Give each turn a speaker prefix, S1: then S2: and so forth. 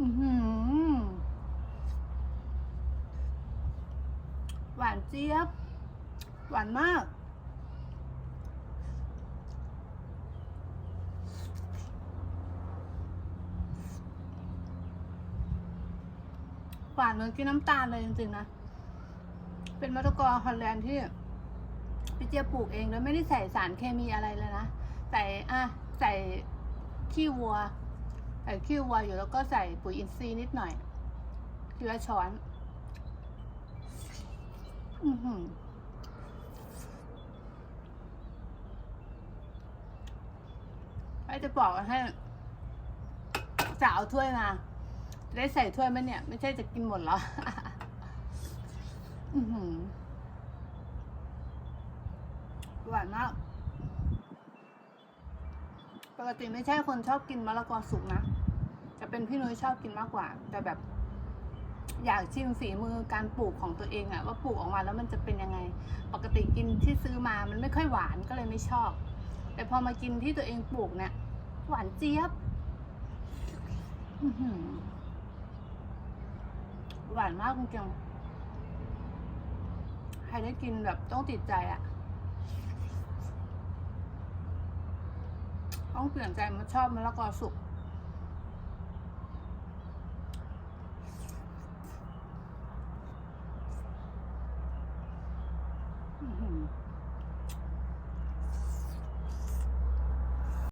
S1: อือหือหวานเจี๊ยบ หวานมาก หวานเหมือนกินน้ำตาลเลยจริงๆนะ เป็นมะละกอฮอลแลนด์ที่พี่เจี๊ยบปลูกเองแล้วไม่ได้ใส่สารเคมีอะไรเลยนะ ใส่อะใส่ขี้วัว ใส่ขี้วัวอยู่แล้วก็ใส่ปุ๋ยอินทรีย์นิดหน่อยทีละช้อน อือหือไอจะบอกให้จะเอาถ้วยมา จะได้ใส่ถ้วยไหมเนี่ย ไม่ใช่จะกินหมดเหรอ อือหือหวานมาก ปกติไม่ใช่คนชอบกินมะละกอสุกนะจะเป็นพี่นุ้ยชอบกินมากกว่า แต่แบบ อยากชิมฝีมือการปลูกของตัวเองอะว่าปลูกออกมาแล้วมันจะเป็นยังไง ปกติกินที่ซื้อมามันไม่ค่อยหวานก็เลยไม่ชอบ แต่พอมากินที่ตัวเองปลูกเนี่ยหวานเจี๊ยบอื้อหือหวานมากจริงๆใครได้กินแบบต้องติดใจอะ ต้องเปลี่ยนใจมันชอบมะละกอสุกอืม